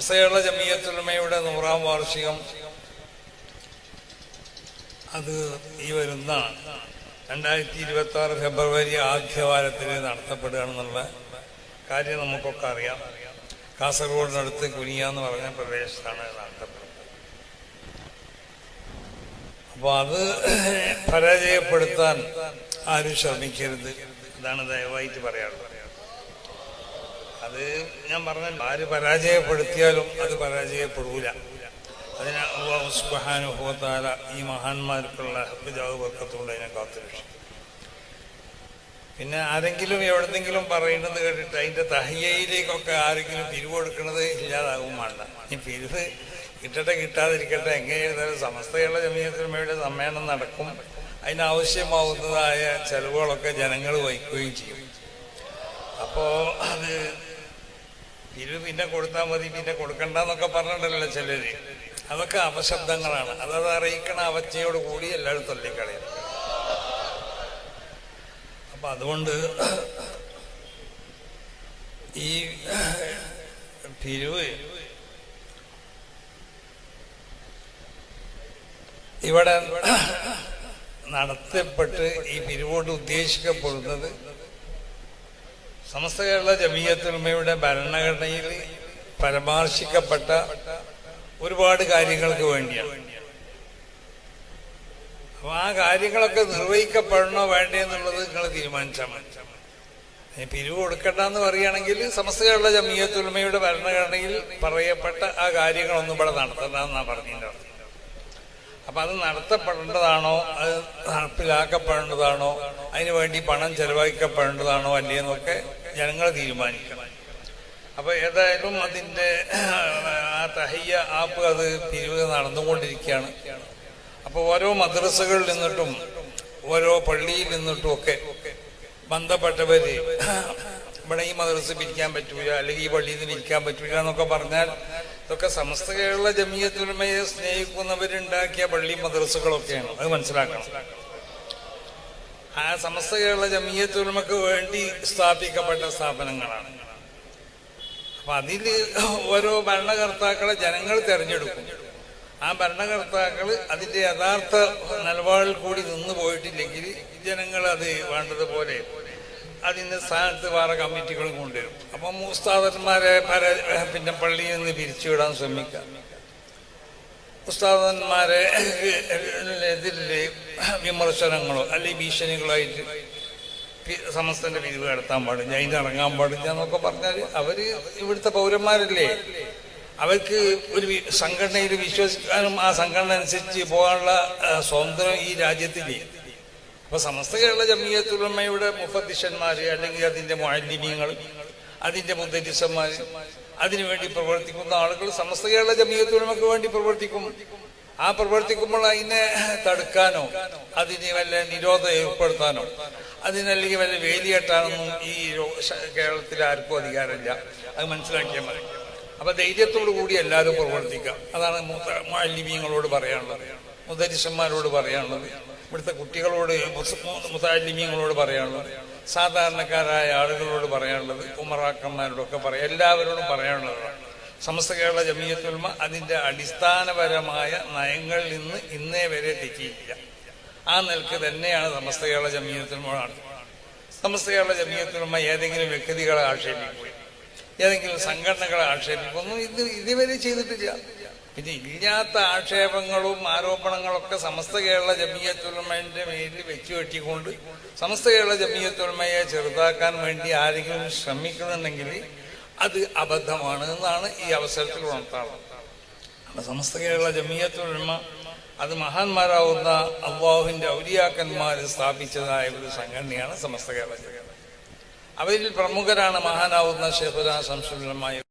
സമസ്തയുള്ള ജമീയത്തുലമയുടെ നൂറാം വാർഷികം. അത് ഈ വരുന്ന രണ്ടായിരത്തി ഇരുപത്തി ആറ് ഫെബ്രുവരി ആദ്യവാരത്തിൽ നടത്തപ്പെടുകയാണെന്നുള്ള കാര്യം നമുക്കൊക്കെ അറിയാം. കാസർഗോഡിനടുത്ത് കുനിയ എന്ന് പറഞ്ഞ പ്രദേശത്താണ് നടത്തപ്പെടുന്നത്. അപ്പോൾ അത് പരാജയപ്പെടുത്താൻ ആരും ശ്രമിക്കരുത്. ഇതാണ് ദയവായിട്ട് പറയാനുള്ളത്. അത് ഞാൻ പറഞ്ഞാൽ ആര് പരാജയപ്പെടുത്തിയാലും അത് പരാജയപ്പെടൂല. അതിന് സുബ്ഹാനഹുവതആല ഈ മഹാന്മാർക്കുള്ള ഹിജാബ് വർക്കത്തുകൊണ്ട് അതിനെ കാത്തുരക്ഷിക്കും. പിന്നെ ആരെങ്കിലും എവിടെന്നെങ്കിലും പറയുന്നത് കേട്ടിട്ട് അതിന്റെ തഹയ്യയിലേക്കൊക്കെ ആരെങ്കിലും പിരിവ് കൊടുക്കുന്നത് ഇല്ലാതാകും വേണ്ട. ഈ പിരിവ് കിട്ടട്ടെ കിട്ടാതിരിക്കട്ടെ എങ്ങനെയായിരുന്നാലും സമസ്തയുള്ള ജമീയത്തിനുമയുടെ സമ്മേളനം നടക്കും. അതിനാവശ്യമാവുന്നതായ ചെലവുകളൊക്കെ ജനങ്ങൾ വഹിക്കുകയും ചെയ്യും. അപ്പോ അത് പിരിവ് പിന്നെ കൊടുത്താൽ മതി പിന്നെ കൊടുക്കണ്ടെന്നൊക്കെ പറഞ്ഞിട്ടുണ്ടല്ലോ ചിലര്. അതൊക്കെ അപശബ്ദങ്ങളാണ്. അതത് അറിയിക്കണ അവച്ചയോട് കൂടി എല്ലാവരും തള്ളിക്കളയും. അപ്പൊ അതുകൊണ്ട് ഈ തിരുവ് ഇവിടെ നടത്തപ്പെട്ട് ഈ പിരിവോട് ഉദ്ദേശിക്കപ്പെടുന്നത് സമസ്ത കേരള ജമീയത്തുൽമയുടെ ഭരണഘടനയിൽ പരാമർശിക്കപ്പെട്ട ഒരുപാട് കാര്യങ്ങൾക്ക് വേണ്ടിയാണ് അപ്പൊ ആ കാര്യങ്ങളൊക്കെ നിർവഹിക്കപ്പെടണോ വേണ്ടേ എന്നുള്ളത് നിങ്ങൾ തീരുമാനിച്ചാൽ മതി. ഇനി കൊടുക്കണ്ട എന്ന് പറയുകയാണെങ്കിൽ സമസ്ത കേരള ജമീയത്തുൽമയുടെ ഭരണഘടനയിൽ പറയപ്പെട്ട ആ കാര്യങ്ങളൊന്നും ഇവിടെ നടത്തണ്ടെന്നാണ് പറഞ്ഞതിന്റെ അർത്ഥം. അപ്പൊ അത് നടത്തപ്പെടേണ്ടതാണോ അത് നടപ്പിലാക്കപ്പെടേണ്ടതാണോ അതിനുവേണ്ടി പണം ചെലവഴിക്കപ്പെടേണ്ടതാണോ അല്ലേന്നൊക്കെ ജനങ്ങൾ തീരുമാനിക്കണം. അപ്പൊ ഏതായാലും അതിന്റെ ആ തഹയ്യ ആപ്പ് അത് പിരിവ് നടന്നുകൊണ്ടിരിക്കുകയാണ്. അപ്പൊ ഓരോ മദ്രസകളിൽ നിന്നിട്ടും ഓരോ പള്ളിയിൽ നിന്നിട്ടും ഒക്കെ ബന്ധപ്പെട്ടവര് ഇവിടെ ഈ മദ്രസ പിരിക്കാൻ പറ്റൂല അല്ലെങ്കിൽ ഈ പള്ളിയിൽ നിന്ന് പിരിക്കാൻ പറ്റൂല എന്നൊക്കെ പറഞ്ഞാൽ ഇതൊക്കെ സമസ്ത കേരള ജമീയത്തുലമയെ സ്നേഹിക്കുന്നവരുണ്ടാക്കിയ പള്ളി മദ്രസകളൊക്കെയാണ്. അത് മനസ്സിലാക്കണം. ആ സമസ്ത കേരള ജമീയത്തുലമക്ക് വേണ്ടി സ്ഥാപിക്കപ്പെട്ട സ്ഥാപനങ്ങളാണ്. അപ്പൊ അതിൽ ഓരോ ഭരണകർത്താക്കളെ ജനങ്ങൾ തെരഞ്ഞെടുക്കും. ആ ഭരണകർത്താക്കൾ അതിന്റെ യഥാർത്ഥ നിലപാടിൽ കൂടി നിന്ന് പോയിട്ടില്ലെങ്കിൽ ജനങ്ങൾ അത് വേണ്ടതുപോലെ അതിന്റെ സ്ഥാനത്ത് വേറെ കമ്മിറ്റികളും കൊണ്ടുവരും. അപ്പം ഉസ്താദന്മാരെ പല പിന്നെ പള്ളിയിൽ നിന്ന് പിരിച്ചുവിടാൻ ശ്രമിക്കാം. ഉസ്താദന്മാരെ എതിരെ വിമർശനങ്ങളോ അല്ലെങ്കിൽ ഭീഷണികളായിട്ട് ആയിട്ട് സമസ്തന്റെ പിരിവ് നടത്താൻ പാടില്ല അതിന് ഇറങ്ങാൻ പാടില്ല എന്നൊക്കെ പറഞ്ഞാൽ അവർ ഇവിടുത്തെ പൗരന്മാരല്ലേ? അവർക്ക് ഒരു സംഘടനയിൽ വിശ്വസിക്കാനും ആ സംഘടന അനുസരിച്ച് പോകാനുള്ള സ്വാതന്ത്ര്യം ഈ രാജ്യത്തില്ലേ അപ്പൊ സമസ്ത കേരള ജമീയത്തുലമ്മയുടെ മുഫദ്ദിഷന്മാര് അല്ലെങ്കിൽ അതിന്റെ മാലിന്യങ്ങൾ അതിന്റെ മുദ്ദരിസന്മാര് അതിനുവേണ്ടി പ്രവർത്തിക്കുന്ന ആളുകൾ സമസ്ത കേരള ജമീയത്തുലമക്ക് വേണ്ടി പ്രവർത്തിക്കും. ആ പ്രവർത്തിക്കുമ്പോൾ അതിനെ തടുക്കാനോ അതിനെ വല്ല നിരോധം ഏർപ്പെടുത്താനോ അതിനല്ലെങ്കിൽ വല്ല വേലിയെട്ടാനൊന്നും ഈ കേരളത്തിൽ ആർക്കും അധികാരമില്ല. അത് മനസ്സിലാക്കിയാൽ മതി. അപ്പൊ ധൈര്യത്തോടു കൂടി എല്ലാവരും പ്രവർത്തിക്കാം അതാണ് മാലിന്യങ്ങളോട് പറയാനുള്ളത്. മുതരിശന്മാരോട് പറയാനുള്ളത്. ഇവിടുത്തെ കുട്ടികളോട് മുതാലിമ്യങ്ങളോട് പറയാനുള്ളത്. സാധാരണക്കാരായ ആളുകളോട് പറയാനുള്ളത്. ഉമറാക്കന്മാരോടൊക്കെ പറയാം. എല്ലാവരോടും പറയാനുള്ളതാണ്. സമസ്ത കേരള ജമീയത്തുൽമ അതിന്റെ അടിസ്ഥാനപരമായ നയങ്ങളിൽ നിന്ന് ഇന്നേ വരെ തെറ്റിയില്ല ആ നിലയ്ക്ക് തന്നെയാണ് സമസ്ത കേരള ജമീയത്തുൽമ സമസ്ത കേരള ജമീയത്തുൽമ ഏതെങ്കിലും വ്യക്തികളെ ആക്ഷേപിക്കുകയും ഏതെങ്കിലും സംഘടനകളെ ആക്ഷേപിക്കുന്നു ഇത് ഇതുവരെ ചെയ്തിട്ടില്ല. പിന്നെ ഇല്ലാത്ത ആക്ഷേപങ്ങളും ആരോപണങ്ങളൊക്കെ സമസ്ത കേരള ജമീയത്തുൽമയുടെ മേലിൽ വെച്ചു കെട്ടിക്കൊണ്ട് സമസ്ത കേരള ജമീയത്തുൽമയെ ചെറുതാക്കാൻ വേണ്ടി ആരെങ്കിലും ശ്രമിക്കുന്നുണ്ടെങ്കിൽ അത് അബദ്ധമാണ് എന്നാണ് ഈ അവസരത്തിൽ ഉണർത്താറുള്ളത് സമസ്ത കേരള ജമീയത്തുലമ അത് മഹാന്മാരാവുന്ന അള്ളാഹുവിന്റെ ഔലിയാക്കന്മാർ സ്ഥാപിച്ചതായ ഒരു സംഘടനയാണ് സമസ്ത കേരള അവരിൽ പ്രമുഖരാണ് മഹാനാവുന്ന ഷെഹുല സംശുലമായ